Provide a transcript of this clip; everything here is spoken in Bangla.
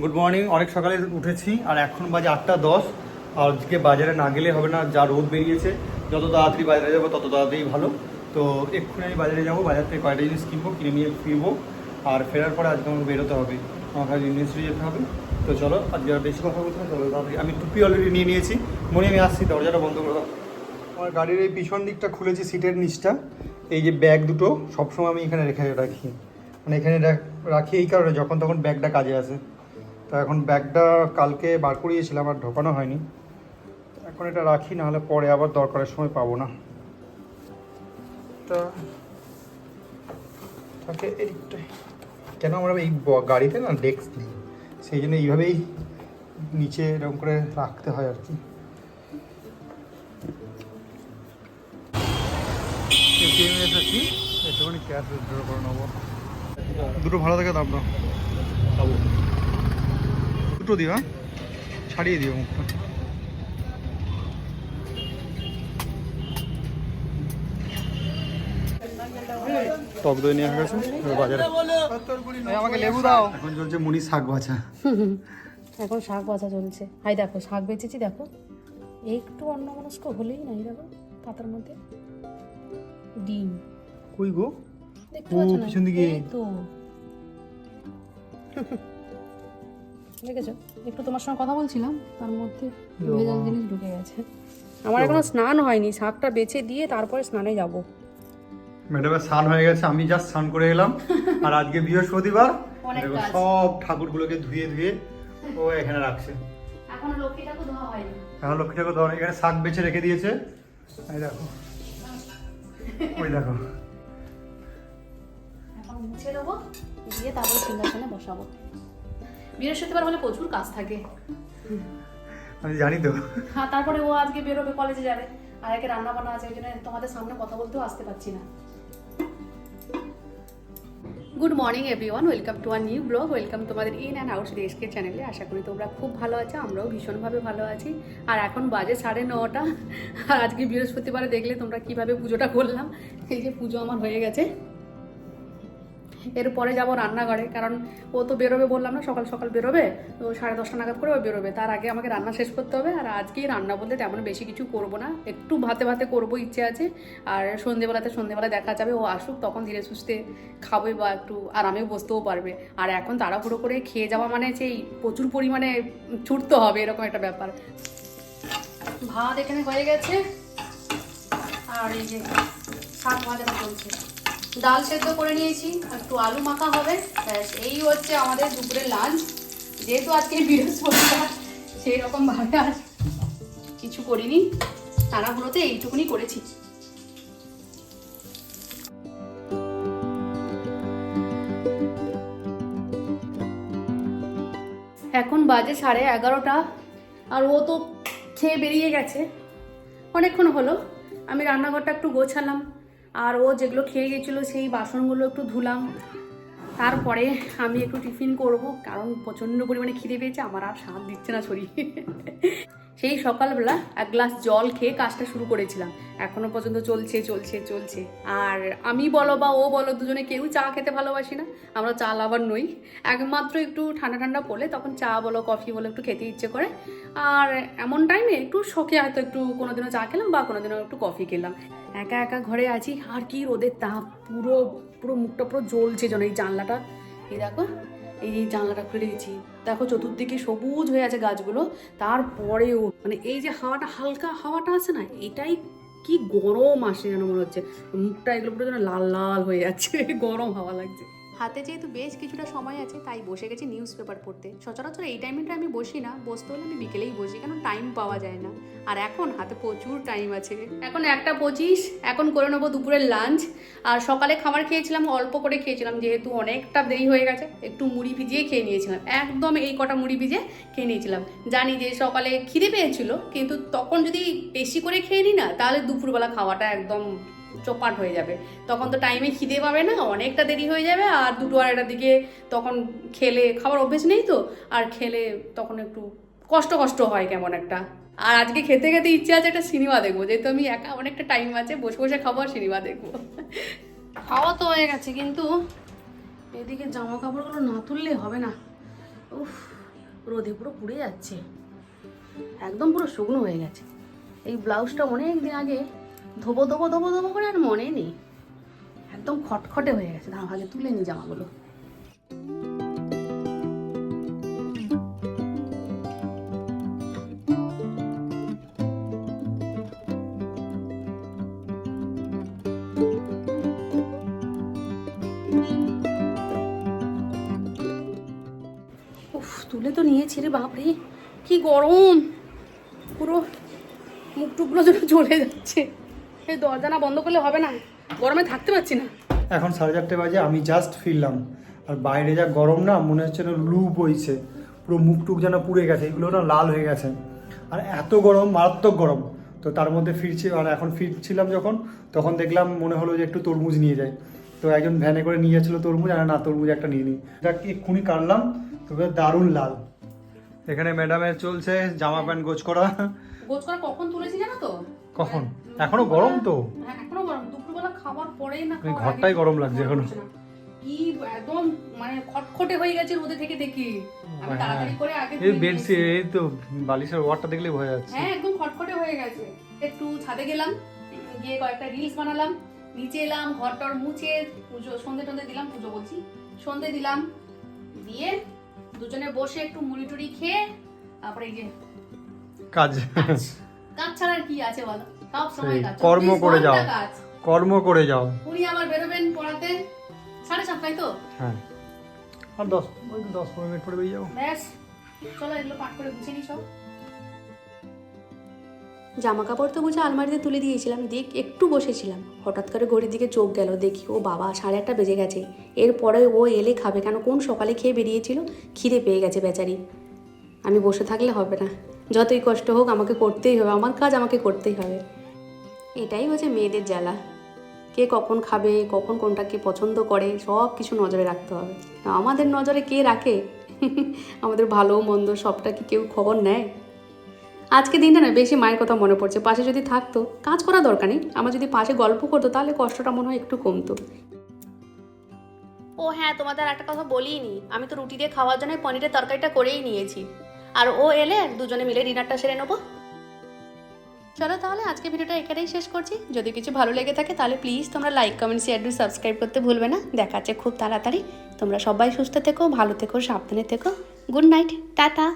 গুড মর্নিং অনেক সকালে উঠেছি, আর এখন বাজে আটটা দশ। আর আজকে বাজারে না গেলে হবে না, যা রোদ বেরিয়েছে, যত তাড়াতাড়ি বাজারে যাব তত তাড়াতাড়ি ভালো। তো এক্ষুনি আমি বাজারে যাব, বাজার থেকে কয়েকটা জিনিস কিনবো, কিনে নিয়ে ফিরবো, আর ফেরার পরে আজকে আমাকে বেরোতে হবে। আমাকে ইউনিভার্সিটি যেতে হবে। তো চলো, আজকে আর বেশি কথা বলতে চলো তাড়াতাড়ি। আমি টুপি অলরেডি নিয়ে নিয়েছি। মনে, আমি আসছি, দরজাটা বন্ধ করে দাও। আমার গাড়ির এই পিছন দিকটা খুলেছি সিটের নিচটা। এই যে ব্যাগ দুটো, সবসময় আমি এখানে রেখে রাখি। মানে এখানে রাখ- এই কারণে, যখন তখন ব্যাগটা কাজে আসে। তো এখন ব্যাগটা কালকে বার করিয়েছিলাম, আর ঢোকানো হয়নি। এখন এটা রাখি, না হলে পরে আবার দরকারের সময় পাবো না। তা থাকে এদিকটায়। কেন আমরা এই গাড়িতে না ডেস্ক নেই সেই জন্য এইভাবেই নিচে এরকম করে রাখতে হয় আর কি। একটুখানি ক্যাশ উইথড্র করে নেব। দুটো ভালো থেকে দাম দাও। দুটো দিও হ্যাঁ? ছাড়িয়ে দিও মুখটা। টক দই নিয়ে গেছে বাজারে। আমাকে লেবু দাও। এখন চলছে মুড়ি শাক এখন শাক বাছা চলছে। হাই দেখো শাক বেচেছি দেখো। একটু অন্যমনস্ক হলেই নাই দেখো পাতার মধ্যে। ডিম। কই গো? দেখতে ও, পাচ্ছ না? পিছন দিকে। তো। দেখেছ? একটু তোমার সঙ্গে কথা বলছিলাম তার মধ্যে ভেজাল জিনিস ঢুকে গেছে। আমার এখনও স্নান হয়নি শাকটা বেছে দিয়ে তারপরে স্নানে যাব। ম্যাডামের স্নান হয়ে গেছে আমি জাস্ট স্নান করে এলাম। আর আজকে বৃহস্পতিবার। সব ঠাকুরগুলোকে ধুয়ে ধুয়ে ও এখানে রাখছে। এখন লক্ষ্মীটাকে ধোয়া হয়নি। এখন লক্ষ্মী ঠাকুর ধরো এখানে শাক বেছে রেখে দিয়েছে। এই দেখো। ওই দেখো। মুছে দেবো দিয়ে তারপরে সিংহাসনে বসাবো। বৃহস্পতিবার হলে প্রচুর কাজ থাকে। আমি জানি তো। হ্যাঁ তারপরে ও আজকে বেরোবে কলেজে যাবে। আর একে রান্না বান্না আছে ওই জন্য তোমাদের সামনে কথা বলতেও আসতে পারছি না। Good morning everyone welcome to our new blog welcome তোমাদের ইন অ্যান্ড আউট এসকে চ্যানেলে আশা করি তোমরা খুব ভালো আছো আমরাও ভীষণভাবে ভালো আছি। আর এখন বাজে সাড়ে নটা। আর আজকে বৃহস্পতিবারে দেখলে তোমরা কীভাবে পুজোটা করলাম। এই যে পুজো আমার হয়ে গেছে। এরপরে যাব রান্নাঘরে, কারণ ও তো বেরোবে বললাম না, সকাল সকাল বেরোবে, তো সাড়ে দশটা নাগাদ করে ও বেরোবে। তার আগে আমাকে রান্না শেষ করতে হবে, আর আজকেই রান্না বলতে তেমন বেশি কিছু করব না, একটু ভাতে ভাতে করব ইচ্ছে আছে, আর সন্ধেবেলাতে সন্ধেবেলা দেখা যাবে, ও আসুক, তখন ধীরে সুস্থে খাবে বা একটু আরামেও বসতেও পারবে। আর এখন তাড়াহুড়ো করে খেয়ে যাওয়া মানে সেই প্রচুর পরিমাণে ছুটতে হবে, এরকম একটা ব্যাপার। ভাত এখানে হয়ে গেছে, আর এই যে শাক ভাজাটা চলছে। ডাল সেদ্ধ করে নিয়েছি, একটু আলু মাখা হবে। ব্যাস, এই হচ্ছে আমাদের দুপুরের লাঞ্চ যেহেতু আজকে বৃহস্পতিবার সেই রকম ভাবে আর কিছু করিনি। তারাগুলোতে এইটুকুনি করেছি। এখন বাজে সাড়ে এগারোটা, আর ও তো খেয়ে বেরিয়ে গেছে। অনেকক্ষণ হলো, আমি রান্নাঘরটা একটু গোছালাম। আর ও যেগুলো খেয়ে গেছিল সেই বাসনগুলো একটু ধুলাম। তারপরে আমি একটু টিফিন করব, কারণ প্রচণ্ড পরিমাণে খিদে পেয়েছে, আমার আর স্বাদ দিচ্ছে না শরীর। সেই সকালবেলা এক গ্লাস জল খেয়ে কাজটা শুরু করেছিলাম। এখনও পর্যন্ত চলছে চলছে চলছে। আর আমি বলো বা ও বলো, দুজনে কেউ চা খেতে ভালোবাসি না। আমরা চা লাভার নই। একমাত্র একটু ঠান্ডা ঠান্ডা পড়লে তখন চা বলো, কফি বলো একটু খেতে ইচ্ছে করে। আর এমন টাইমে একটু শখে হয়তো একটু কোনোদিনও চা খেলাম বা কোনোদিনও একটু কফি খেলাম। একা একা ঘরে আছি, আর কি রোদের তাপ, পুরো পুরো মুখটা পুরো জ্বলছে যেন এই জানলাটা। এই দেখো এই যে জানলাটা খুলে দিয়েছি দেখো চতুর্দিকে সবুজ হয়ে আছে গাছগুলো, তারপরেও মানে এই যে হাওয়াটা, হালকা হাওয়াটা আছে না, এটাই কি গরম আসে যেন মনে হচ্ছে। মুখটা এগুলো পুরো যেন লাল লাল হয়ে যাচ্ছে, গরম হাওয়া লাগছে। হাতে যেহেতু বেশ কিছুটা সময় আছে, তাই বসে গেছি নিউজ পেপার পড়তে। সচরাচর এই টাইমটা আমি বসি না, বসতে হলে আমি বিকেলেই বসি কারণ টাইম পাওয়া যায় না। আর এখন হাতে প্রচুর টাইম আছে। এখন একটা পঁচিশ, এখন করে নেব দুপুরের লাঞ্চ আর সকালে খাবার খেয়েছিলাম, অল্প করে খেয়েছিলাম, যেহেতু অনেকটা দেরি হয়ে গেছে, একটু মুড়ি ভিজিয়ে খেয়ে নিয়েছিলাম। একদম এই কটা মুড়ি ভিজে খেয়ে নিয়েছিলাম। জানি যে সকালে খিদে পেয়েছিল, কিন্তু তখন যদি বেশি করে খেয়ে নিই না, তাহলে দুপুরবেলা খাওয়াটা একদম চোপাট হয়ে যাবে। তখন তো টাইমে খিদে পাবে না, অনেকটা দেরি হয়ে যাবে আর দুটো আড়াইটার দিকে তখন খেলে খাবার অভ্যেস নেই তো, আর খেলে তখন একটু কষ্ট কষ্ট হয় কেমন একটা। আর আজকে খেতে খেতে ইচ্ছে আছে একটা সিনেমা দেখব, যেহেতু আমি একা অনেকটা টাইম আছে, বসে বসে খাব আর সিনেমা দেখব। খাওয়া তো হয়ে গেছে, কিন্তু এদিকে জামা কাপড়গুলো না তুললে হবে না। উফ, রোদে পুরো পুড়ে যাচ্ছে। একদম পুরো শুকনো হয়ে গেছে। এই ব্লাউজটা অনেক দিন আগে ধোবো ধোবো ধোবো ধোবো করে আর মনে নেই। একদম খটখটে হয়ে গেছে। দাঁড়া আগে তুলে নি জামাগুলো। তুলে তো নিয়েছি রে বাপরে। কি গরম! পুরো মুখ টুকগুলো যেন চলে যাচ্ছে। এই দরজা না বন্ধ করলে হবে না। গরমে থাকতে পারছি না। এখন সাড়ে চারটে বাজে, আমি জাস্ট ফিরলাম। আর বাইরে যা গরম না, মনে হচ্ছে না লু বইছে। পুরো মুখ টুক যেন পুড়ে গেছে, এগুলো না লাল হয়ে গেছে। আর এত গরম, মারাত্মক গরম। তো তার মধ্যে ফিরছি, আর এখন ফিরছিলাম যখন, তখন দেখলাম মনে হলো যে একটু তরমুজ নিয়ে যায়। তো একজন ভ্যানে করে নিয়ে যাচ্ছিল তরমুজ, আর না, তরমুজ একটা নিয়ে নিই দেখ এক্ষুনি কাটলাম, তবে দারুণ লাল। এখানে ম্যাডামের চলছে জামা প্যান্ট গোছ করা। গোছ করা কখন তুলেছি জানো তো? কখন? এখনও গরম তো। হ্যাঁ এখনও গরম। দুপুরবেলা খাবার পরেই না ঘরটাই গরম লাগছে এখনও। কি একদম মানে খটখটে হয়ে গেছে রোদে থেকে দেখি। আমি হ্যাঁ। তাড়াতাড়ি করে আগে এই ধুয়ে এই তো বালিশের ওয়ারটা দেখলেই ভয় যাচ্ছে। হ্যাঁ একদম খটখটে হয়ে গেছে। একটু ছাদে গেলাম গিয়ে কয়েকটা রিলস বানালাম। নিচে এলাম ঘরটর মুছে পুজো সন্ধে টন্ধে দিলাম পুজো বলছি সন্ধে দিলাম দিয়ে দুজনে বসে একটু মুড়ি টুড়ি খেয়ে তারপরে এই যে কাজ। কাজ কাজ ছাড়া কি আছে বলো? সব সময় কাজ কর্ম করে যাও। কর্ম করে যাও। উনি আবার বেরোবেন পড়াতে সাড়ে সাতটায় তো? হ্যাঁ। আর দশ ওই দশ পনেরো মিনিট পরে বেরিয়ে যাব। ব্যাস। চলো এগুলো পাঠ করে গুছিয়ে নিই সব। জামা কাপড় তো বুঝে আলমারিতে তুলে দিয়েছিলাম। দিয়ে একটু বসেছিলাম। হঠাৎ করে ঘড়ির দিকে চোখ গেল। দেখি ও বাবা সাড়ে আটটা বেজে গেছে। এরপরে ও এলে খাবে কেন? কোন সকালে খেয়ে বেরিয়েছিল? খিদে পেয়ে গেছে বেচারি। আমি বসে থাকলে হবে না। যতই কষ্ট হোক আমাকে করতেই হবে, আমার কাজ আমাকে করতেই হবে। এটাই হচ্ছে মেয়েদের জ্বালা। কে কখন খাবে, কখন কোনটাকে পছন্দ করে, সব কিছু নজরে রাখতে হবে। আমাদের নজরে কে রাখে? আমাদের ভালো, মন্দ সবটা কি কেউ খবর নেয়? আজকে দিনটা না, বেশি মায়ের কথা মনে পড়ছে। পাশে যদি থাকতো, কাজ করা দরকার নেই। আমার যদি পাশে গল্প করতো, তাহলে কষ্টটা মনে হয় একটু কমতো। ও হ্যাঁ তোমাদের একটা কথা বলিনি। আমি তো রুটি দিয়ে খাওয়ার জন্য পনিরের তরকারিটা করেই নিয়েছি। আর ও এলে দুজনে মিলে ডিনারটা সেরে নেব। চলো তাহলে আজকে ভিডিওটা এখানেই শেষ করছি। যদি কিছু ভালো লেগে থাকে তাহলে প্লিজ তোমরা like comment share do subscribe করতে ভুলবে না। দেখাচ্ছে খুব তাড়াতাড়ি। তোমরা সবাই সুস্থ থেকো, ভালো থেকো, সাবধানে থেকো। Good night tata.